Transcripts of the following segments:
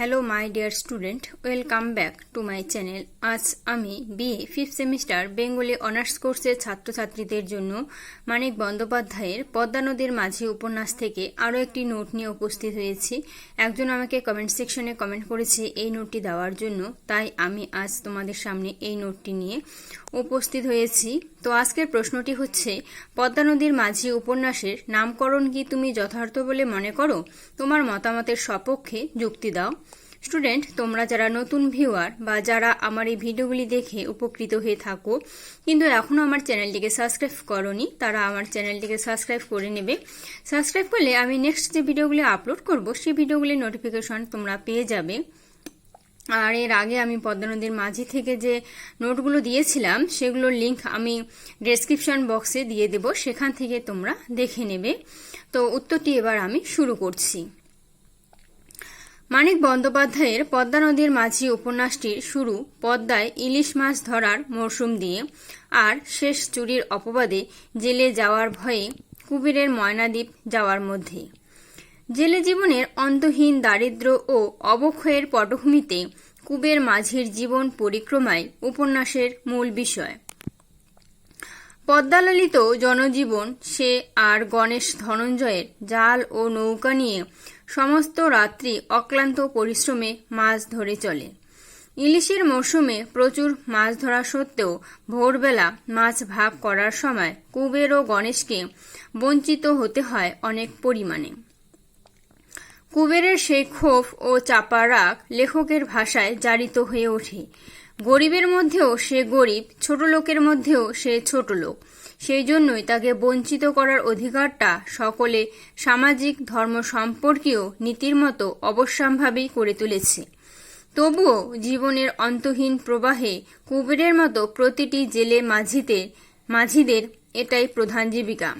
Hello my dear student welcome back to my channel আজ আমি BA fifth semester Bengali honours কোর্সের ছাত্রছাত্রীদের জন্য মানিক বন্দ্যোপাধ্যায়ের পদ্মা নদীর মাঝি উপন্যাস থেকে আরও একটি নোট নিয়ে উপস্থিত হয়েছি। একজন আমাকে কমেন্ট সেকশনে কমেন্ট করেছে এই নোটটি দেওয়ার জন্য, তাই আমি আজ তোমাদের সামনে এই নোটটি নিয়ে উপস্থিত হয়েছি। তো আজকের প্রশ্নটি হচ্ছে, পদ্মা নদীর মাঝি উপন্যাসের নামকরণ কি তুমি যথার্থ বলে মনে করো? তোমার মতামতের সপক্ষে যুক্তি দাও। স্টুডেন্ট তোমরা যারা নতুন ভিউয়ার বা যারা আমার এই ভিডিওগুলি দেখে উপকৃত হয়ে থাকো, কিন্তু এখনও আমার চ্যানেলটিকে সাবস্ক্রাইব করনি, তারা আমার চ্যানেলটিকে সাবস্ক্রাইব করে নেবে। সাবস্ক্রাইব করলে আমি নেক্সট যে ভিডিওগুলি আপলোড করব, সেই ভিডিওগুলির নোটিফিকেশন তোমরা পেয়ে যাবে। আর এর আগে আমি পদ্মা নদীর মাঝি থেকে যে নোটগুলো দিয়েছিলাম, সেগুলোর লিংক আমি ডেসক্রিপশন বক্সে দিয়ে দেব, সেখান থেকে তোমরা দেখে নেবে। তো উত্তরটি এবার আমি শুরু করছি। মানিক বন্দ্যোপাধ্যায়ের পদ্মা নদীর মাঝি উপন্যাসটির শুরু পদ্মায় ইলিশ মাছ ধরার মরশুম দিয়ে আর শেষ চুরির অপবাদে জেলে যাওয়ার ভয়ে কুবিরের ময়নাদ্বীপ যাওয়ার মধ্যে জেলে জীবনের অন্তহীন দারিদ্র ও অবক্ষয়ের পটভূমিতে কুবের মাঝির জীবন পরিক্রমায় উপন্যাসের মূল বিষয়। পদ্মাললিত জনজীবন সে আর গণেশ ধনঞ্জয়ের জাল ও নৌকা নিয়ে সমস্ত রাত্রি অক্লান্ত পরিশ্রমে মাছ ধরে চলে। ইলিশের মরশুমে প্রচুর মাছ ধরা সত্ত্বেও ভোরবেলা মাছ ভাগ করার সময় কুবের ও গণেশকে বঞ্চিত হতে হয় অনেক পরিমাণে। কুবেরের সেই ক্ষোভ ও চাপা রাগ লেখকের ভাষায় জারিত হয়ে ওঠে। গরিবের মধ্যেও সে গরিব, ছোট লোকের মধ্যেও সে ছোট লোক। সেই জন্যই তাকে বঞ্চিত করার অধিকারটা সকলে সামাজিক ধর্ম সম্পর্কীয় নীতির মতো অবশ্যম্ভাবী করে তুলেছে। তবুও জীবনের অন্তহীন প্রবাহে কুবেরের মতো প্রতিটি জেলে মাঝিতে, মাঝিদের এটাই প্রধান জীবিকা।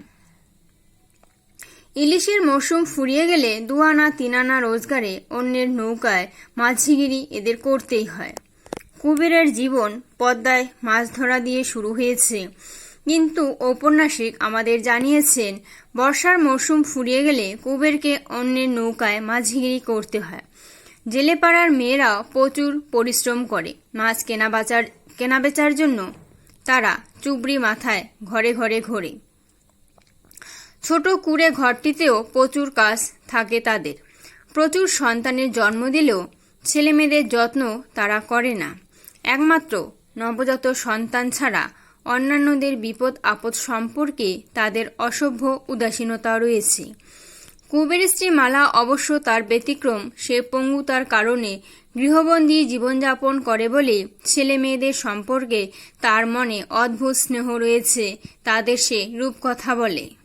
ইলিশের মৌসুম ফুরিয়ে গেলে দুয়ানা তিনানা রোজগারে অন্যের নৌকায় মাঝিগিরি এদের করতেই হয়। কুবেরের জীবন পদ্মায় মাছ ধরা দিয়ে শুরু হয়েছে। কিন্তু ঔপন্যাসিক আমাদের জানিয়েছেন, বর্ষার মৌসুম ফুরিয়ে গেলে কুবেরকে অন্যের নৌকায় মাঝিগিরি করতে হয়। জেলেপাড়ার মেয়েরা প্রচুর পরিশ্রম করে। মাছ কেনা বাচার, কেনা বেচার জন্য তারা চুবড়ি মাথায় ঘরে ঘরে ঘোরে। ছোট কুড়ে ঘরটিতেও প্রচুর কাজ থাকে তাদের। প্রচুর সন্তানের জন্ম দিলেও ছেলেমেয়েদের যত্ন তারা করে না। একমাত্র নবজাত সন্তান ছাড়া অন্যান্যদের বিপদ আপদ সম্পর্কে তাদের অসভ্য উদাসীনতা রয়েছে। কুবের স্ত্রী মালা অবশ্য তার ব্যতিক্রম, সে পঙ্গুতার কারণে গৃহবন্দী জীবনযাপন করে বলে ছেলে মেয়েদের সম্পর্কে তার মনে অদ্ভুত স্নেহ রয়েছে, তাদের সে রূপকথা বলে।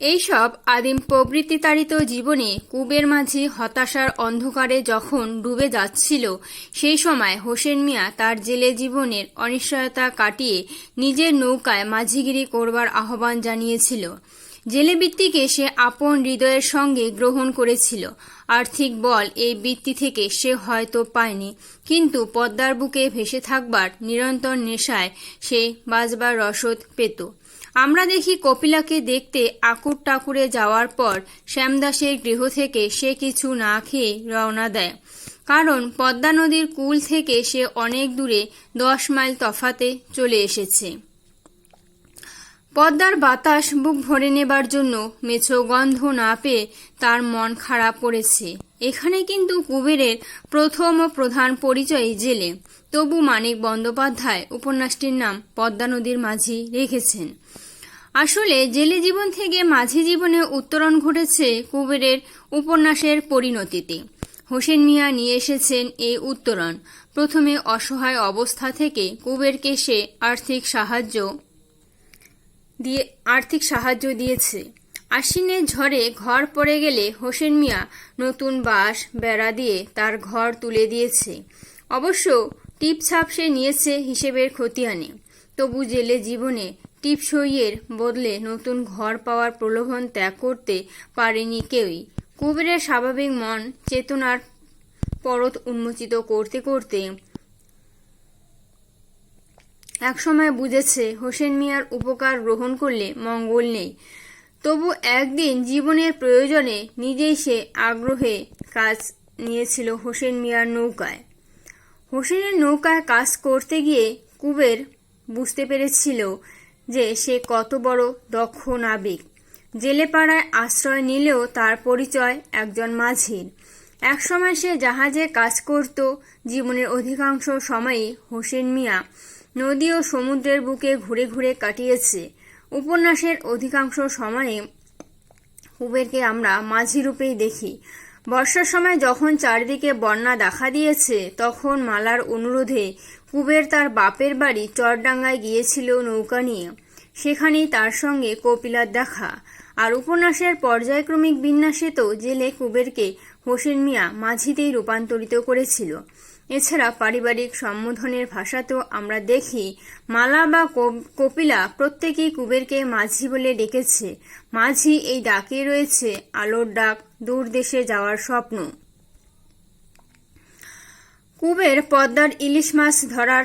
এইসব আদিম প্রবৃত্তিতাড়িত জীবনে কুবের মাঝি হতাশার অন্ধকারে যখন ডুবে যাচ্ছিল, সেই সময় হোসেন মিয়া তার জেলে জীবনের অনিশ্চয়তা কাটিয়ে নিজের নৌকায় মাঝিগিরি করবার আহ্বান জানিয়েছিল। জেলে বৃত্তিকে সে আপন হৃদয়ের সঙ্গে গ্রহণ করেছিল। আর্থিক বল এই বৃত্তি থেকে সে হয়তো পায়নি, কিন্তু পদ্মার বুকে ভেসে থাকবার নিরন্তর নেশায় সে বাজবার রসদ পেত। আমরা দেখি কপিলাকে দেখতে আকুর টাকুরে যাওয়ার পর শ্যামদাসের গৃহ থেকে সে কিছু না খেয়ে রওনা দেয়। কারণ পদ্মা নদীর কুল থেকে সে অনেক দূরে দশ মাইল তফাতে চলে এসেছে। পদ্মার বাতাস বুক ভরে নেবার জন্য মেছো গন্ধ না পেয়ে তার মন খারাপ করেছে। এখানে কিন্তু কুবেরের প্রথম ও প্রধান পরিচয় জেলে। তবু মানিক বন্দ্যোপাধ্যায় উপন্যাসটির নাম পদ্মা নদীর মাঝি রেখেছেন। আসলে জেলে জীবন থেকে মাঝি জীবনে উত্তরণ ঘটেছে কুবেরের উপন্যাসের পরিণতিতে। হোসেন মিয়া নিয়ে এসেছেন এই উত্তরণ। প্রথমে অসহায় অবস্থা থেকে কুবেরকে সে আর্থিক সাহায্য দিয়ে আর্থিক সাহায্য দিয়েছে। আশ্বিনের ঝড়ে ঘর পড়ে গেলে হোসেন মিয়া নতুন বাঁশ, বেড়া দিয়ে তার ঘর তুলে দিয়েছে। অবশ্য টিপছাপ সে নিয়েছে হিসেবের খতিয়ানে। তবু জেলে জীবনে টিপসইয়ের বদলে নতুন ঘর পাওয়ার প্রলোভন ত্যাগ করতে পারেনি কেউই। কুবেরের স্বাভাবিক মন চেতনার পরত উন্মোচিত করতে করতে একসময় বুঝেছে হোসেন মিয়ার উপকার গ্রহণ করলে মঙ্গল নেই। তবু একদিন জীবনের প্রয়োজনে নিজেই সে আগ্রহে কাজ নিয়েছিল হোসেন মিয়ার নৌকায়। হোসেনের নৌকায় কাজ করতে গিয়ে কুবের বুঝতে পেরেছিল যে সে কত বড় দক্ষ নাবিক। জেলেপাড়ায় আশ্রয় নিলেও তার পরিচয় একজন মাঝির। একসময় সে জাহাজে কাজ করত, জীবনের অধিকাংশ সময়ই হোসেন মিয়া। নদী ও সমুদ্রের বুকে ঘুরে ঘুরে কাটিয়েছে। উপন্যাসের অধিকাংশ সময়ে কুবেরকে আমরা মাঝি রূপেই দেখি। বর্ষার সময় যখন চারিদিকে বন্যা দেখা দিয়েছে, তখন মালার অনুরোধে কুবের তার বাপের বাড়ি চরডাঙ্গায় গিয়েছিল নৌকা নিয়ে। সেখানেই তার সঙ্গে কপিলার দেখা। আর উপন্যাসের পর্যায়ক্রমিক বিন্যাসে তো জেলে কুবেরকে হোসেন মিয়া মাঝিতেই রূপান্তরিত করেছিল। এছাড়া পারিবারিক সম্বোধনের ভাষাতেও আমরা দেখি, মালা বা কপ- কপিলা প্রত্যেকেই কুবেরকে মাঝি বলে ডেকেছে। মাঝি এই ডাকে রয়েছে আলোর ডাক, দূর দেশে যাওয়ার স্বপ্ন। কুবের পদ্মার ইলিশ মাছ ধরার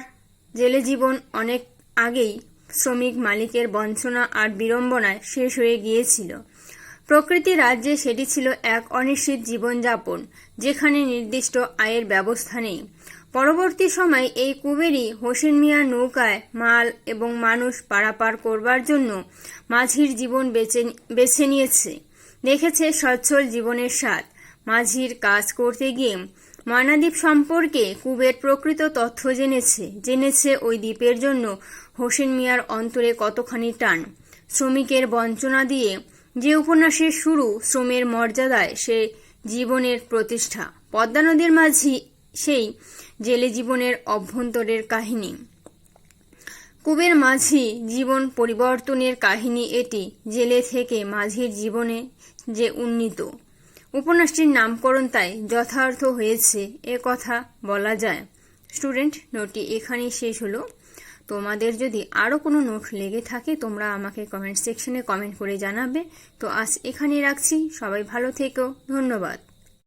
জেলে জীবন অনেক আগেই শ্রমিক মালিকের বঞ্চনা আর বিড়ম্বনায় শেষ হয়ে গিয়েছিল। প্রকৃতি রাজ্যে সেটি ছিল এক অনিশ্চিত জীবনযাপন, যেখানে নির্দিষ্ট আয়ের ব্যবস্থা নেই। পরবর্তী সময় এই কুবেরই হোসেন মিয়ার নৌকায় মাল এবং মানুষ পারাপার করবার জন্য মাঝির জীবন বেছে বেছে নিয়েছে। দেখেছে সচ্ছল জীবনের স্বাদ। মাঝির কাজ করতে গিয়ে ময়নাদ্বীপ সম্পর্কে কুবের প্রকৃত তথ্য জেনেছে জেনেছে ওই দ্বীপের জন্য হোসেন মিয়ার অন্তরে কতখানি টান। শ্রমিকের বঞ্চনা দিয়ে যে উপন্যাসের শুরু শ্রমের মর্যাদায় সে জীবনের প্রতিষ্ঠা। পদ্মা নদীর মাঝি সেই জেলে জীবনের অভ্যন্তরের কাহিনী। কুবের মাঝি জীবন পরিবর্তনের কাহিনী এটি, জেলে থেকে মাঝির জীবনে যে উন্নীত। উপন্যাসটির নামকরণ তাই যথার্থ হয়েছে, এ কথা বলা যায়। স্টুডেন্ট, নোটটি এখানেই শেষ হলো। তোমাদের যদি আরও কোনো নোট লেগে থাকে, তোমরা আমাকে কমেন্ট সেকশনে কমেন্ট করে জানাবে। তো আজ এখানে রাখছি। সবাই ভালো থেকো। ধন্যবাদ।